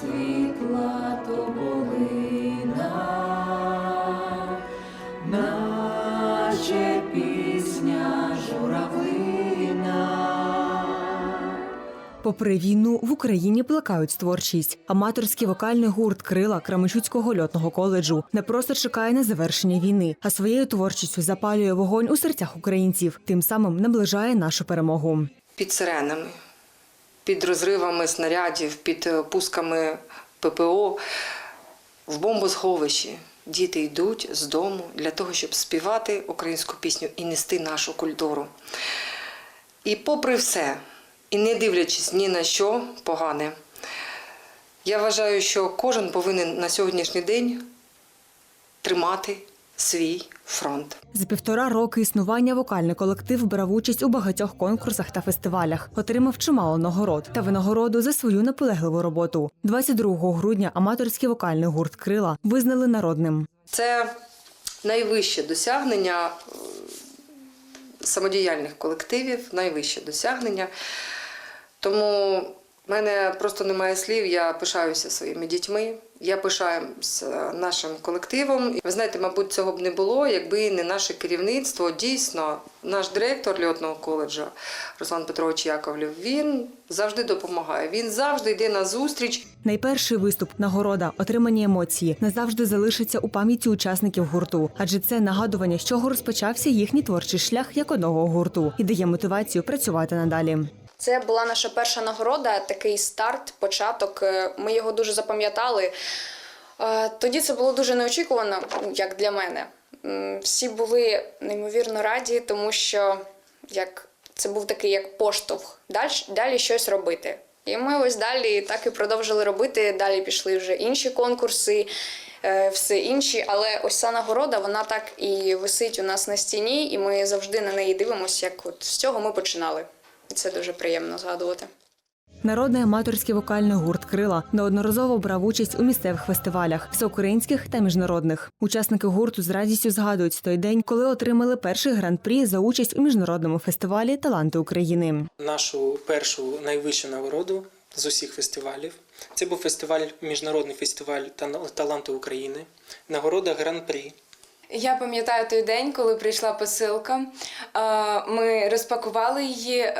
світла тополина, наче пісня журавлина. Попри війну в Україні плекають творчість. Аматорський вокальний гурт Крила Кременчуцького льотного коледжу не просто чекає на завершення війни, а своєю творчістю запалює вогонь у серцях українців, тим самим наближає нашу перемогу. під сиренами, під розривами снарядів, під е, пусками ППО в бомбосховищі. Діти йдуть з дому для того, щоб співати українську пісню і нести нашу культуру. І попри все, і не дивлячись ні на що погане, я вважаю, що кожен повинен на сьогоднішній день тримати свій фронт. За півтора роки існування вокальний колектив брав участь у багатьох конкурсах та фестивалях, отримав чимало нагород та винагороду за свою наполегливу роботу. 22 грудня аматорський вокальний гурт Крила визнали народним. Це найвище досягнення е, самодіяльних колективів, найвище досягнення. Тому в мене просто немає слів. Я пишаюся своїми дітьми. Я пишаюся нашим колективом. Ви знаєте, мабуть, цього б не було, якби не наше керівництво. Дійсно, наш директор льотного коледжу Руслан Петрович Яковлів. Він завжди допомагає. Він завжди йде на зустріч. Найперший виступ, нагорода, отримані емоції назавжди залишаться у пам'яті учасників гурту, адже це нагадування, з чого розпочався їхній творчий шлях як одного гурту і дає мотивацію працювати надалі. Це була наша перша нагорода, такий старт, початок. Е, Ми його дуже запам'ятали. Е, Тоді це було дуже неочікувано, як для мене. Всі були неймовірно раді, тому що як це був такий як поштовх, далі, далі щось робити. І ми ось далі так і продовжили робити. Далі пішли вже інші конкурси, е, все інші. Але ось ця нагорода, вона так і висить у нас на стіні, і ми завжди на неї дивимося, як от з цього ми починали. Це дуже приємно згадувати. Народний аматорський вокальний гурт Крила неодноразово брав участь у місцевих фестивалях, всеукраїнських та міжнародних. Учасники гурту з радістю згадують той день, коли отримали перший гран-прі за участь у міжнародному фестивалі Таланти України. нашу першу найвищу нагороду з усіх фестивалів. Це був фестиваль, міжнародний фестиваль таланти України, нагорода гран-прі. Я пам'ятаю той день, коли прийшла посилка. Е, Ми розпакували її, е,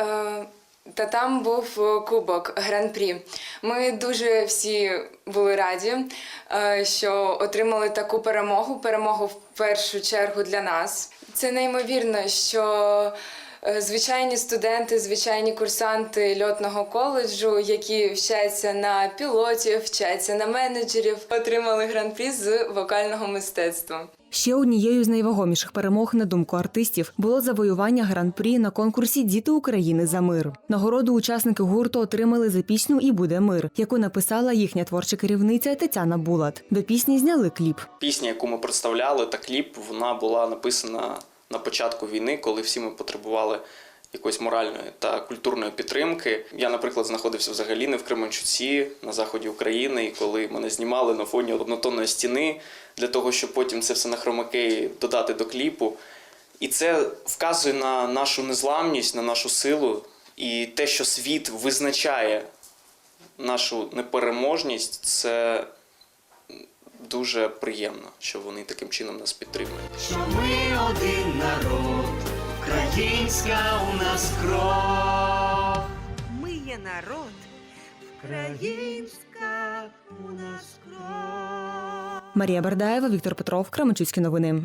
та там був е, кубок гран-прі. Ми дуже всі були раді, що отримали таку перемогу. Перемогу в першу чергу для нас. Це неймовірно, що звичайні студенти, звичайні курсанти льотного коледжу, які вчаться на пілотів, вчаться на менеджерів, отримали гран-прі з вокального мистецтва. Ще однією з найвагоміших перемог, на думку артистів, було завоювання гран-прі на конкурсі Діти України за мир. Нагороду учасники гурту отримали за пісню І буде мир, яку написала їхня творча керівниця Тетяна Булат. До пісні зняли кліп. Пісня, яку ми представляли, та кліп, вона була написана на початку війни, коли всі ми потребували якоїсь моральної та культурної підтримки. Я, наприклад, знаходився взагалі не в Кременчуці, на заході України, і коли мене знімали на фоні однотонної стіни для того, щоб потім це все на хромакеї додати до кліпу. І це вказує на нашу незламність, на нашу силу і те, що світ визначає нашу непереможність, це дуже приємно, що вони таким чином нас підтримують. що ми один народ, українська у нас кров. Ми є народ, українська у нас кров. Марія Бардаєва, Віктор Петров, Кременчуцькі новини.